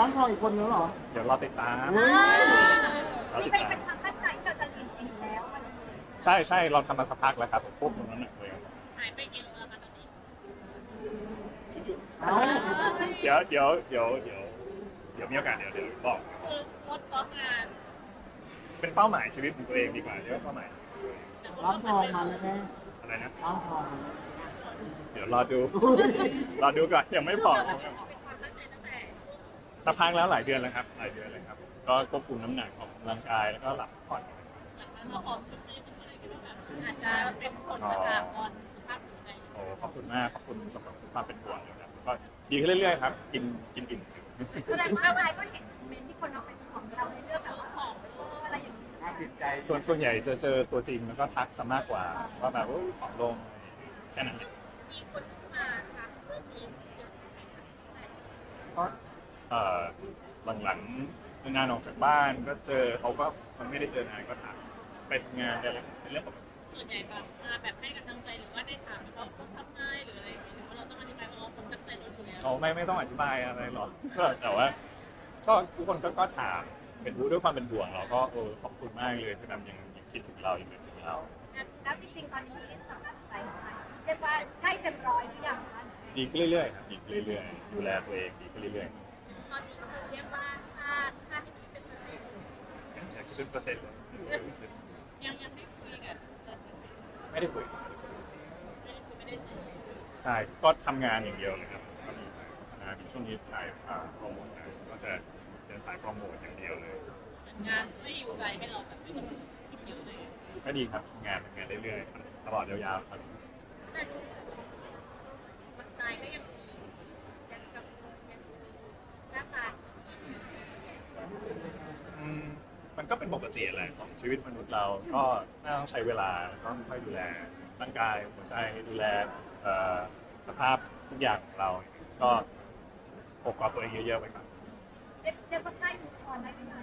ร้านทองอีกคนนึงเหรอ เดี๋ยวรอติดตามเฮ้ยรอนี่ติดเป็นตามเป็นความตั้งใจที่เราจะเรียนเองแล้วมันใช่ใช่เราทำมาสักพักแล้วครับผมควบคุมน้ำหนักตัวเองหายไปกี่โลแล้วคะตอนนี้เอ้าเดี๋ยวเดี๋ยวเดี๋ยวเดี๋ยวเดี๋ยวมีโอกาสเดี๋ยวเดี๋ยวบอกคือลดเพราะงานเป็นเป้าหมายชีวิตของตัวเองดีกว่าเรียกว่าเป้าหมายแต่ร้านทองมาแน่อะไรนะๆร้านทอง เดี๋ยวรอดู รอดูก่อนยังไม่บอก สักพักแล้วหลายเดือนแล้วครับ หลายเดือนเลยครับก็ควบคุมน้ำหนักออกกำลังกายแล้วก็หลับผ่อนหลังนั้นเราออกชุดนี้ถึงอะไรกันบ้างอาจจะเป็นผลมาจากตอนสุขภาพหัวใจโอ้ขอบคุณมากขอบคุณสำหรับความเป็นห่วงนะครับก็ดีขึ้นเรื่อยๆครับ กินกินอิ่มแสดงว่าอะไรก็เห็นคอมเมนต์ที่คนเอาไปของเราในเรื่องแบบว่าของเอออะไรอย่างนี้น่าติดใจส่วนส่วนใหญ่จะเจอตัวจริงแล้วก็ทักซะมากกว่าว่าแบบว่าผอมลงแค่นั้นมีคนที่มาทักเรื่องนี้เยอะไหมคะก็ เอ่อหลังๆงานออกจากบ้านก็เจอเขาก็มันไม่ได้เจอนานก็ถามไปทำงานไปอะไรเป็นเรื่องปกติส่วนใหญ่แบบมาแบบให้กำลังใจหรือว่าได้ถามว่าต้องทำไงหรืออะไรอย่างเงี้ยหรือว่าเราต้องอธิบายว่าเราคนตั้งใจลดอยู่แล้วเขาไม่ไม่ต้องอธิบายอะไรหรอกก็แต่ว่าก็ทุกคนก็ก็ถามเป็นรู้ด้วยความเป็นห่วงเราก็เออขอบคุณมากเลยที่แบบยังยังคิดถึงเรายังนึกถึงเรา แล้วจริงๆตอนนี้สำหรับใจของมันเรียกว่าใกล้เต็มร้อยหรือยังคะ ดีขึ้นเรื่อยๆครับดีขึ้นเรื่อยๆดูแลตัวเองดีขึ้นเรื่อย ตอนนี้คือเรียกว่าค่าค่าที่คิดเป็นเปอร์เซ็นต์อยากคิดเป็นเปอร์เซ็นต์เลยยังยังได้คุยกันไม่ได้คุยไม่ได้คุยไม่ได้เจอใช่ก็ทำงานอย่างเดียวเลยครับก็มีโฆษณามีช่วงนี้ถ่ายโปรโมทนะก็จะเป็นสายโปรโมทอย่างเดียวเลย งานไม่อยู่ใจให้เราแบบไม่ต้องคิดเยอะเลยก็ดีครับงานทำงานเรื่อยๆตลอดยาวๆครับ แต่ดูมันตายก็ยังมียังกับยังหน้าตา อืมมันก็ เป็นปกติแหละของชีวิตมนุษย์เรา ก็น่าต้องใช้เวลาแล้วก็ค่อยดูแลร่างกายหัวใจดูแลเอ่อสภาพทุกอย่างของเรา ก็ปกกอบตัวเองเยอะๆไปก่อนเรียกเรียกว่าใกล้ทุกคนได้ไหม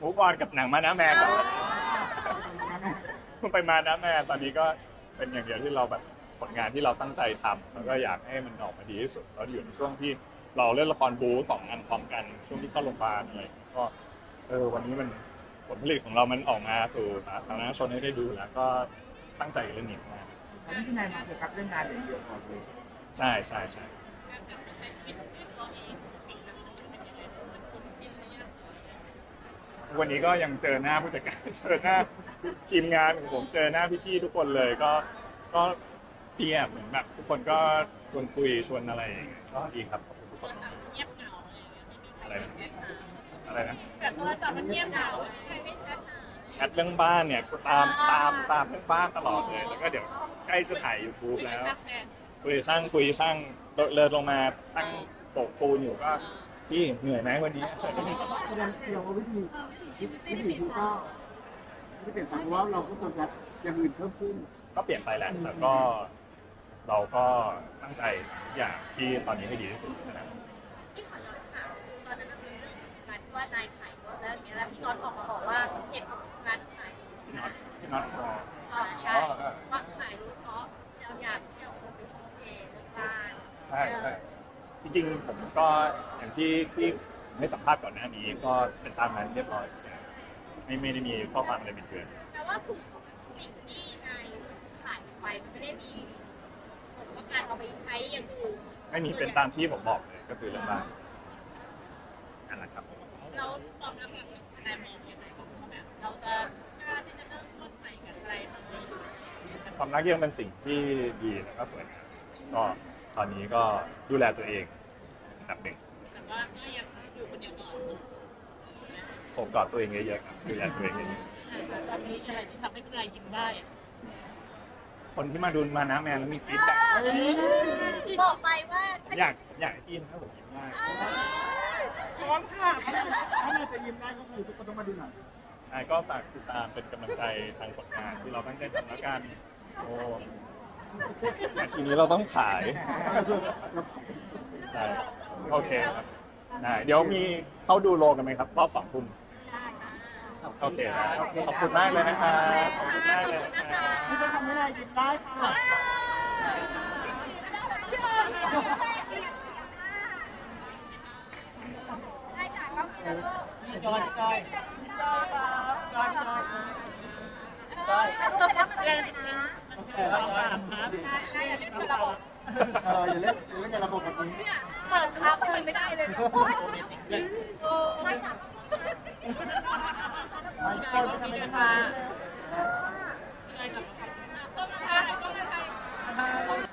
มูฟออนกับหนังมานะแมนก่อนคุณไปมานะแมนตอนนี้ก็เป็นอย่างเดียวที่เราแบบผลงานที่เราตั้งใจทำแล้วก็อยากให้มันออกมาดีที่สุดเราอยู่ในช่วงที่ เราเล่นละครบูสองอันพร้อมกันช่วงที่เข้าโรงพยาบาลอะไรก็เออวันนี้มันผลผลิตของเรามันออกมาสู่สาธารณชนให้ได้ดูแล้วก็ตั้งใจกับเรื่องนี้มากอันนี้ที่นายมาโฟกัสเรื่องงานอย่างเดียวก่อนเลยใช่ใช่ใช่การกลับมาใช้ชีวิตด้วยตัวเองอีกครั้งหนึ่งเป็นยังไงมันคุ้นชินหรือยังวันนี้ก็ยังเจอหน้าผู้จัดการเจอหน้าทีมงานของผมเจอหน้าพี่ๆทุกคนเลยก็ก็ เปียบเหมือนแบบทุกคนก็ชวนคุยชวนอะไรอย่างเงี้ยก็ดีครับขอบคุณทุกโทครนศัพท์เงียบเหงาอะไรอย่างเงี้ยไม่มีใครแชทหาอะไรนะแบบโทรศัพท์มันเงียบเหงาใครไม่แชทหาแชทเรื่องบ้านเนี่ยตามตามตามเรื่องบ้านตลอดเลย แล้วก็เดี๋ยวใกล้จะถ่าย YouTube แล้วไม่ได้ซักแทนคุยช่างคุยช่างเลินลงมาช่างโปกปูนอยู่ก็พี่เหนื่อยไหมวันนี้แสดงแสดงว่าวิธีชีวิตวิถีชีวิตก็ไม่เปลี่ยนไปเพราะว่าเราก็โฟกัสอย่างอื่นเพิ่มขึ้นก็เปลี่ยนไปแหละแต่ก็ เราก็ตั้งใจทุกอย่างที่ตอนนี้ให้ดีที่สุดนะครับที่ขอย้อนถามตอนนั้นมันเป็นเรื่องของการที่ว่านายขายรถแล้วอย่างเงี้ยแล้วพี่น็อตออกมาบอกว่าเหตุผลของการขายพี่น็อตพี่น็อตพอใช่ว่าขายรถเพราะเราอยากที่เอาคนไปทุ่มเทเรื่องบ้านใช่ใช่จริงๆผมก็อย่างที่ที่ให้สัมภาษณ์ก่อนหน้านี้ก็เป็นตามนั้นเรียบร้อยไม่ไม่ได้มีข้อความอะไรเป็นเกินแต่ว่าคือสิ่งที่นายขายไปมันไม่ได้มี ว่าการเอาไปใช้อย่างอื่นไม่มีเป็นตามที่ผมบอกเลยก็คือเรื่องบ้านนั่นแหละครับเราตอนนั้นแบบนายมองยังไงบ้างว่าแบบเราจะกล้าที่จะเริ่มต้นใหม่กับอะไรบางอย่างความรักยังเป็นสิ่งที่ดีแล้วก็สวยงามก็ตอนนี้ก็ดูแลตัวเองอันดับหนึ่งแต่ว่าก็ยังอยู่คนเดียวก่อนผมกอดตัวเองเยอะๆครับดูแลตัวเองเยอะตอนนี้อะไรที่ทำให้คุณนายยิ้มได้อะๆ คนที่มาดูมานะแมนแล้วมีฟีดแบ็กบอกไปว่าถ้าอยากอยากให้กินถ้าผมกินได้ พร้อมค่ะถ้านายจะยิ้มได้ก็คือทุกคนต้องมาดูหน่อยใช่ก็ฝากติดตามเป็นกำลังใจทางผลงานที่เราตั้งใจทำแล้วกัน โอ้แต่ทีนี้เราต้องขายใช่โอเคครับได้เดี๋ยวมีเข้าดูโลกันไหมครับ รอบสองทุ่ม โอเคขอบคุณมากเลยนะครับขอบคุณมากเลยนะครับที่จะทำให้นายหยิบได้ค่ะจอยจอยจอยจอยจอยจอยจ่ายจ่นแต่ละยจ่บครับใช่อยจ่าเล่นเป็นยจ่บเอออยจ่าเล่นอยจ่าเล่นใยจ่บบแบบนี้เยจ่ยเปิยจ่าก็ยจ่นไม่ได้เลยนย ไปต้นกันไปนะคะยังไงกับต้นนะคะต้นอะไร